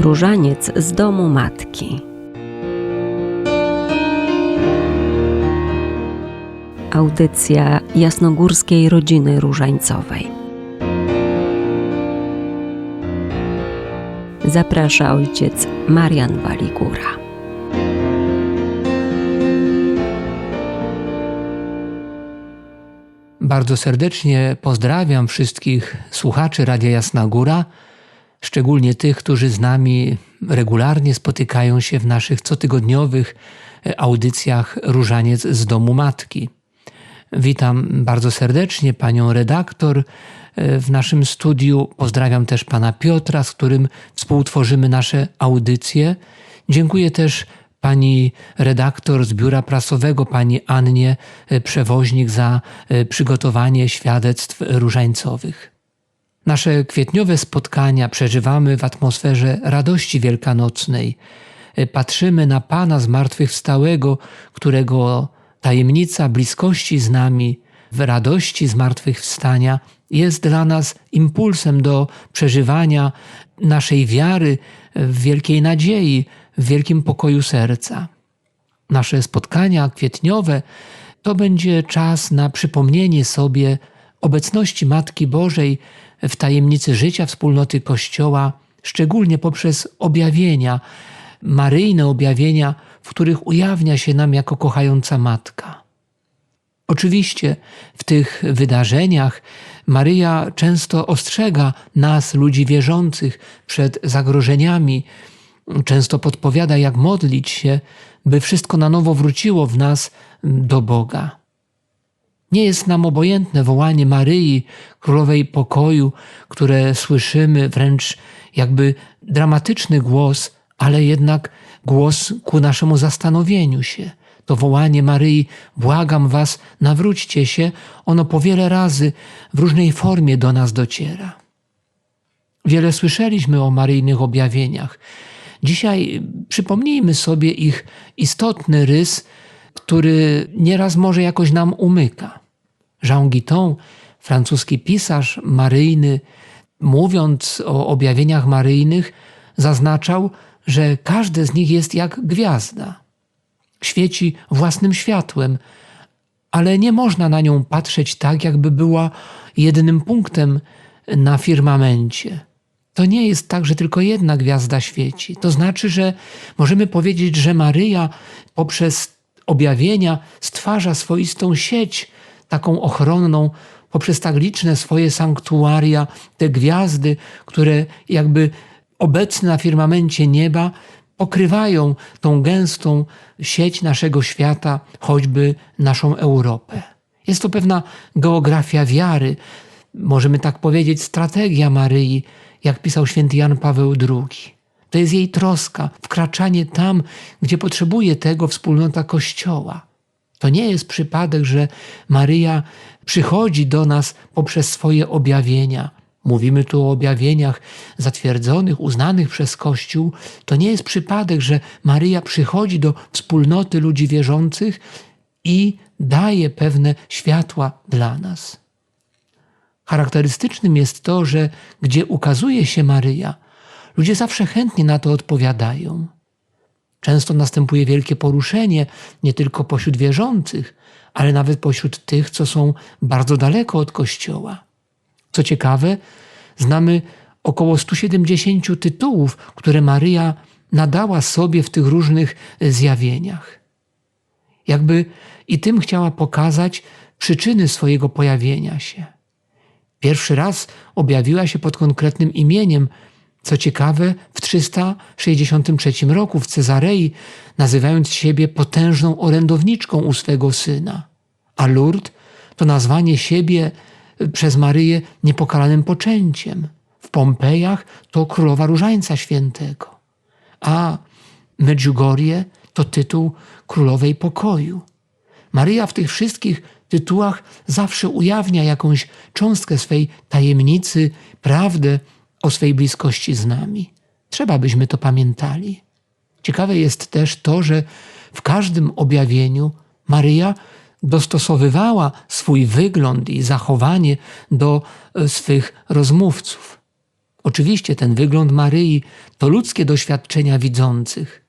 Różaniec z domu matki. Audycja jasnogórskiej rodziny różańcowej. Zaprasza ojciec Marian Waligura. Bardzo serdecznie pozdrawiam wszystkich słuchaczy Radia Jasna Góra, szczególnie tych, którzy z nami regularnie spotykają się w naszych cotygodniowych audycjach Różaniec z domu matki. Witam bardzo serdecznie panią redaktor w naszym studiu. Pozdrawiam też pana Piotra, z którym współtworzymy nasze audycje. Dziękuję też pani redaktor z biura prasowego, pani Annie Przewoźnik, za przygotowanie świadectw różańcowych. Nasze kwietniowe spotkania przeżywamy w atmosferze radości wielkanocnej. Patrzymy na Pana zmartwychwstałego, którego tajemnica bliskości z nami w radości zmartwychwstania jest dla nas impulsem do przeżywania naszej wiary w wielkiej nadziei, w wielkim pokoju serca. Nasze spotkania kwietniowe to będzie czas na przypomnienie sobie obecności Matki Bożej w tajemnicy życia wspólnoty Kościoła, szczególnie poprzez objawienia, maryjne objawienia, w których ujawnia się nam jako kochająca Matka. Oczywiście w tych wydarzeniach Maryja często ostrzega nas, ludzi wierzących, przed zagrożeniami, często podpowiada, jak modlić się, by wszystko na nowo wróciło w nas do Boga. Nie jest nam obojętne wołanie Maryi, królowej pokoju, które słyszymy, wręcz jakby dramatyczny głos, ale jednak głos ku naszemu zastanowieniu się. To wołanie Maryi, błagam was, nawróćcie się, ono po wiele razy w różnej formie do nas dociera. Wiele słyszeliśmy o maryjnych objawieniach. Dzisiaj przypomnijmy sobie ich istotny rys, który nieraz może jakoś nam umyka. Jean Guiton, francuski pisarz maryjny, mówiąc o objawieniach maryjnych, zaznaczał, że każde z nich jest jak gwiazda. Świeci własnym światłem, ale nie można na nią patrzeć tak, jakby była jedynym punktem na firmamencie. To nie jest tak, że tylko jedna gwiazda świeci. To znaczy, że możemy powiedzieć, że Maryja poprzez objawienia stwarza swoistą sieć, taką ochronną, poprzez tak liczne swoje sanktuaria, te gwiazdy, które jakby obecne na firmamencie nieba pokrywają tą gęstą sieć naszego świata, choćby naszą Europę. Jest to pewna geografia wiary, możemy tak powiedzieć, strategia Maryi, jak pisał święty Jan Paweł II. To jest jej troska, wkraczanie tam, gdzie potrzebuje tego wspólnota Kościoła. To nie jest przypadek, że Maryja przychodzi do nas poprzez swoje objawienia. Mówimy tu o objawieniach zatwierdzonych, uznanych przez Kościół. To nie jest przypadek, że Maryja przychodzi do wspólnoty ludzi wierzących i daje pewne światła dla nas. Charakterystycznym jest to, że gdzie ukazuje się Maryja, ludzie zawsze chętnie na to odpowiadają. Często następuje wielkie poruszenie nie tylko pośród wierzących, ale nawet pośród tych, co są bardzo daleko od Kościoła. Co ciekawe, znamy około 170 tytułów, które Maryja nadała sobie w tych różnych zjawieniach. Jakby i tym chciała pokazać przyczyny swojego pojawienia się. Pierwszy raz objawiła się pod konkretnym imieniem, co ciekawe, w 363 roku w Cezarei, nazywając siebie potężną orędowniczką u swego syna. A Lourdes to nazwanie siebie przez Maryję niepokalanym poczęciem. W Pompejach to królowa różańca świętego. A Medjugorje to tytuł królowej pokoju. Maryja w tych wszystkich tytułach zawsze ujawnia jakąś cząstkę swej tajemnicy, prawdę o swej bliskości z nami. Trzeba byśmy to pamiętali. Ciekawe jest też to, że w każdym objawieniu Maryja dostosowywała swój wygląd i zachowanie do e, swych rozmówców. Oczywiście ten wygląd Maryi to ludzkie doświadczenia widzących,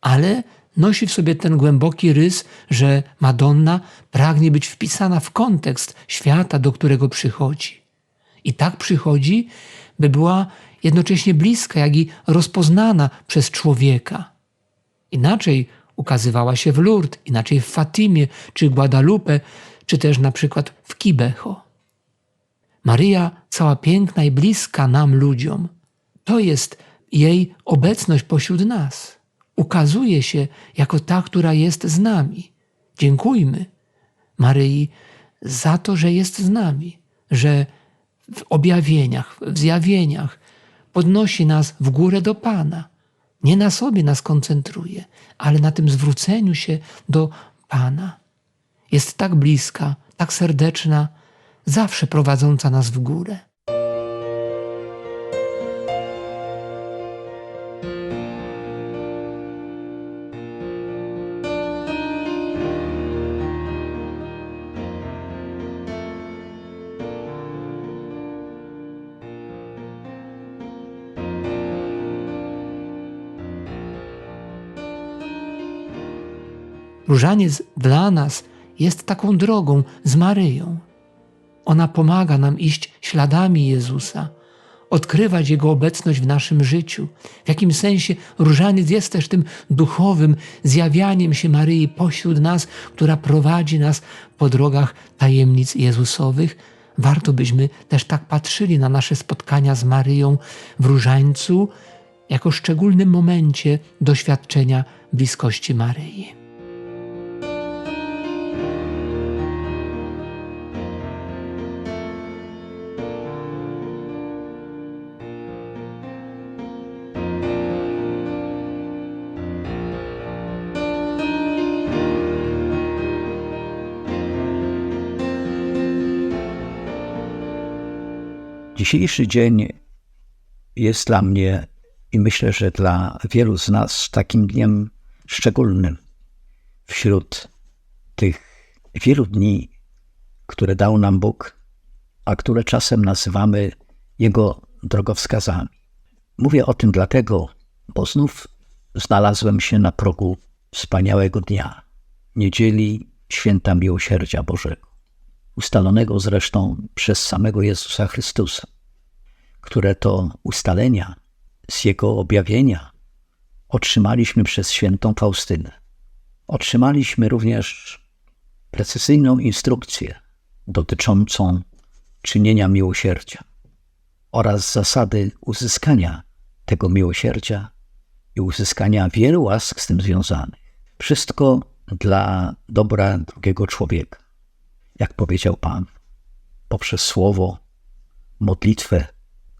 ale nosi w sobie ten głęboki rys, że Madonna pragnie być wpisana w kontekst świata, do którego przychodzi. I tak przychodzi, by była jednocześnie bliska, jak i rozpoznana przez człowieka. Inaczej ukazywała się w Lourdes, inaczej w Fatimie, czy Guadalupe, czy też na przykład w Kibeho. Maryja, cała piękna i bliska nam ludziom, to jest jej obecność pośród nas. Ukazuje się jako ta, która jest z nami. Dziękujmy Maryi za to, że jest z nami, że w objawieniach, w zjawieniach podnosi nas w górę do Pana. Nie na sobie nas koncentruje, ale na tym zwróceniu się do Pana. Jest tak bliska, tak serdeczna, zawsze prowadząca nas w górę. Różaniec dla nas jest taką drogą z Maryją. Ona pomaga nam iść śladami Jezusa, odkrywać Jego obecność w naszym życiu. W jakim sensie różaniec jest też tym duchowym zjawianiem się Maryi pośród nas, która prowadzi nas po drogach tajemnic Jezusowych. Warto byśmy też tak patrzyli na nasze spotkania z Maryją w różańcu, jako szczególnym momencie doświadczenia bliskości Maryi. Dzisiejszy dzień jest dla mnie i myślę, że dla wielu z nas takim dniem szczególnym wśród tych wielu dni, które dał nam Bóg, a które czasem nazywamy Jego drogowskazami. Mówię o tym dlatego, bo znów znalazłem się na progu wspaniałego dnia, niedzieli święta Miłosierdzia Bożego ustalonego zresztą przez samego Jezusa Chrystusa, które to ustalenia z Jego objawienia otrzymaliśmy przez świętą Faustynę. Otrzymaliśmy również precyzyjną instrukcję dotyczącą czynienia miłosierdzia oraz zasady uzyskania tego miłosierdzia i uzyskania wielu łask z tym związanych. Wszystko dla dobra drugiego człowieka jak powiedział Pan, poprzez słowo, modlitwę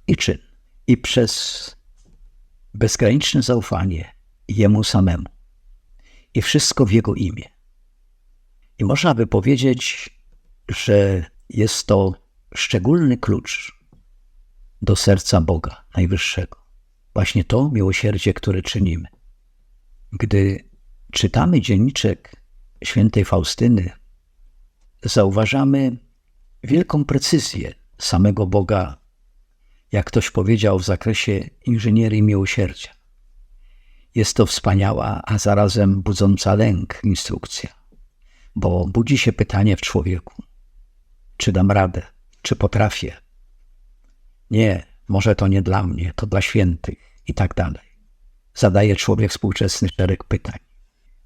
i czyn, i przez bezgraniczne zaufanie Jemu samemu, i wszystko w Jego imię. I można by powiedzieć, że jest to szczególny klucz do serca Boga Najwyższego. Właśnie to miłosierdzie, które czynimy. Gdy czytamy dzienniczek świętej Faustyny, zauważamy wielką precyzję samego Boga, jak ktoś powiedział w zakresie inżynierii miłosierdzia. Jest to wspaniała, a zarazem budząca lęk instrukcja, bo budzi się pytanie w człowieku: czy dam radę, czy potrafię? Nie, może to nie dla mnie, to dla świętych i tak dalej. Zadaje człowiek współczesny szereg pytań.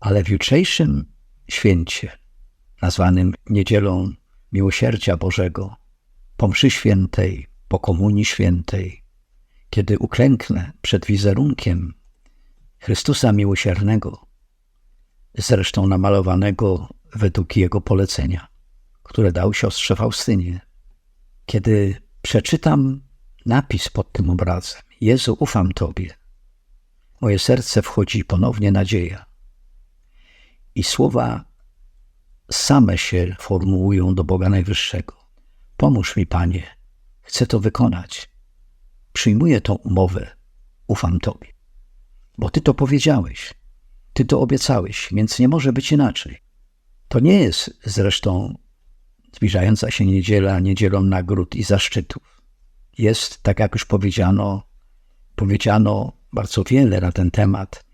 Ale w jutrzejszym święcie nazwanym Niedzielą Miłosierdzia Bożego, po mszy świętej, po komunii świętej, kiedy uklęknę przed wizerunkiem Chrystusa Miłosiernego, zresztą namalowanego według Jego polecenia, które dał siostrze Faustynie. Kiedy przeczytam napis pod tym obrazem, Jezu, ufam Tobie, moje serce wchodzi ponownie nadzieja. I słowa same się formułują do Boga Najwyższego. Pomóż mi, Panie, chcę to wykonać. Przyjmuję tą umowę, ufam Tobie. Bo Ty to powiedziałeś, Ty to obiecałeś, więc nie może być inaczej. To nie jest zresztą zbliżająca się niedziela niedzielą nagród i zaszczytów. jest, tak jak już powiedziano, powiedziano bardzo wiele na ten temat,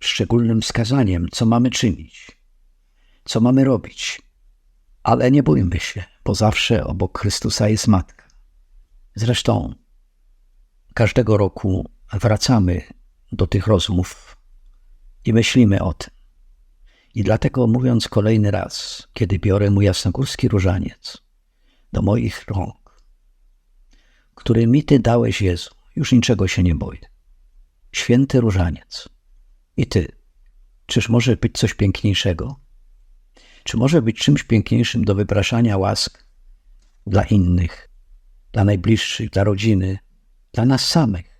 szczególnym wskazaniem, co mamy czynić, co mamy robić. Ale nie bójmy się, bo zawsze obok Chrystusa jest Matka. Zresztą każdego roku wracamy do tych rozmów i myślimy o tym. I dlatego mówiąc kolejny raz, kiedy biorę mój jasnogórski różaniec do moich rąk, który mi Ty dałeś Jezu, już niczego się nie boję. Święty różaniec. I Ty, czyż może być coś piękniejszego? Czy może być czymś piękniejszym do wypraszania łask dla innych, dla najbliższych, dla rodziny, dla nas samych?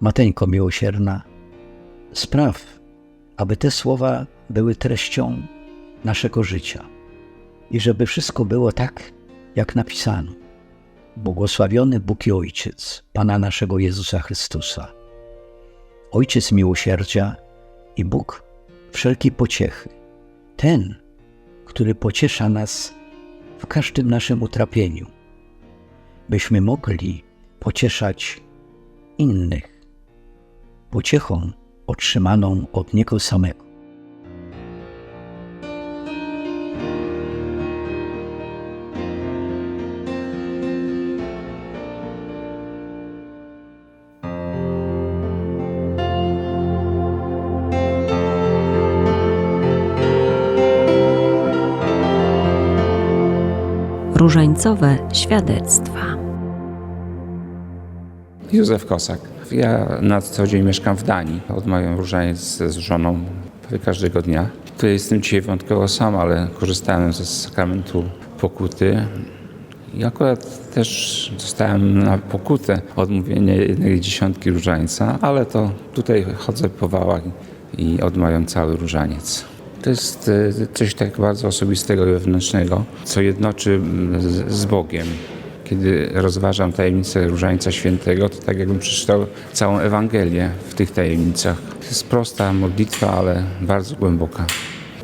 Mateńko miłosierna, spraw, aby te słowa były treścią naszego życia i żeby wszystko było tak, jak napisano. Błogosławiony Bóg i Ojciec Pana naszego Jezusa Chrystusa, Ojciec miłosierdzia i Bóg wszelkiej pociechy, ten, który pociesza nas w każdym naszym utrapieniu, byśmy mogli pocieszać innych pociechą otrzymaną od Niego samego. Różańcowe świadectwa. Józef Kosak. Ja na co dzień mieszkam w Danii. Odmawiam różaniec z żoną prawie każdego dnia. Tu jestem dzisiaj wyjątkowo sam, ale korzystałem ze sakramentu pokuty. I akurat też dostałem na pokutę odmówienie jednej dziesiątki różańca, ale to tutaj chodzę po wałach i odmawiam cały różaniec. To jest e, coś tak bardzo osobistego i wewnętrznego, co jednoczy z- z Bogiem. Kiedy rozważam tajemnicę Różańca Świętego, to tak jakbym przeczytał całą Ewangelię w tych tajemnicach. To jest prosta modlitwa, ale bardzo głęboka.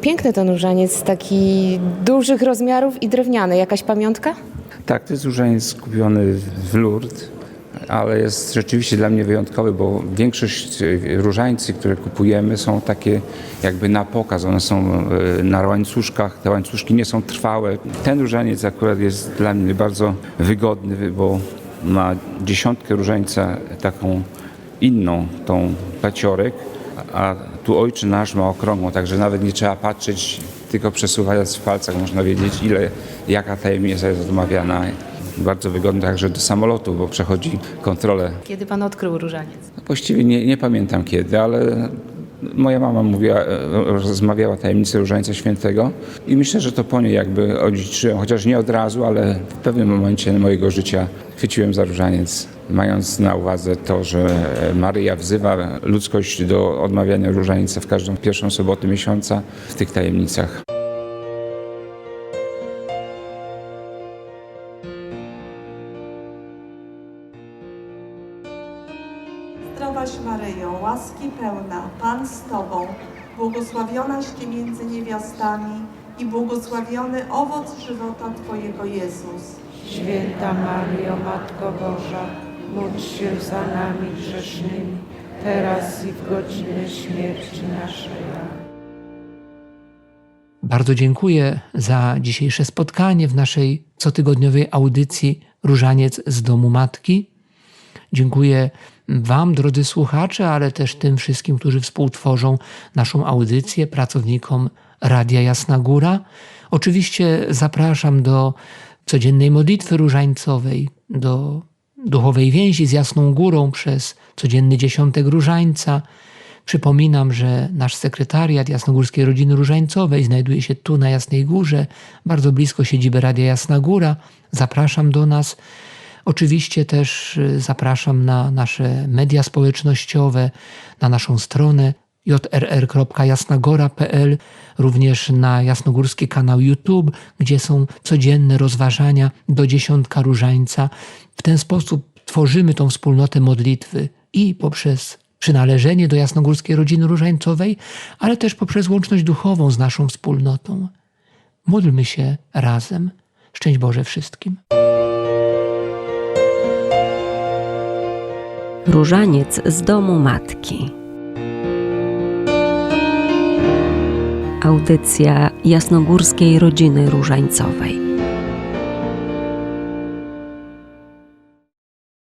Piękny ten różaniec, taki dużych rozmiarów i drewniany. Jakaś pamiątka? Tak, to jest różaniec kupiony w Lourdes, ale jest rzeczywiście dla mnie wyjątkowy, bo większość e, różańcy, które kupujemy są takie jakby na pokaz, one są e, na łańcuszkach, te łańcuszki nie są trwałe. Ten różaniec akurat jest dla mnie bardzo wygodny, bo ma dziesiątkę różańca taką inną, tą paciorek, a tu ojczy nasz ma okrągłą, także nawet nie trzeba patrzeć, tylko przesuwając w palcach można wiedzieć, ile, jaka tajemnica jest odmawiana. Bardzo wygodny także do samolotu, bo przechodzi kontrolę. Kiedy pan odkrył różaniec? Właściwie nie, nie pamiętam kiedy, ale moja mama mówiła, e, rozmawiała tajemnicę Różańca Świętego i myślę, że to po niej jakby odziedziczyłem, chociaż nie od razu, ale w pewnym momencie mojego życia chwyciłem za różaniec, mając na uwadze to, że Maryja wzywa ludzkość do odmawiania różańca w każdą pierwszą sobotę miesiąca w tych tajemnicach. Niewiastami i błogosławiony owoc żywota Twojego Jezus. Święta Maryjo, Matko Boża, módl się za nami grzesznymi, teraz i w godzinę śmierci naszej. Bardzo dziękuję za dzisiejsze spotkanie w naszej cotygodniowej audycji Różaniec z domu Matki. Dziękuję Wam, drodzy słuchacze, ale też tym wszystkim, którzy współtworzą naszą audycję, pracownikom Radia Jasna Góra. Oczywiście zapraszam do codziennej modlitwy różańcowej, do duchowej więzi z Jasną Górą przez codzienny dziesiątek różańca. Przypominam, że nasz sekretariat Jasnogórskiej Rodziny Różańcowej znajduje się tu na Jasnej Górze, bardzo blisko siedziby Radia Jasna Góra. Zapraszam do nas. Oczywiście też y, zapraszam na nasze media społecznościowe, na naszą stronę jrr.jasnagora.pl, również na jasnogórski kanał YouTube, gdzie są codzienne rozważania do dziesiątka różańca. W ten sposób tworzymy tą wspólnotę modlitwy i poprzez przynależenie do jasnogórskiej rodziny różańcowej, ale też poprzez łączność duchową z naszą wspólnotą. Módlmy się razem. Szczęść Boże wszystkim. Różaniec z domu matki. Audycja jasnogórskiej rodziny różańcowej.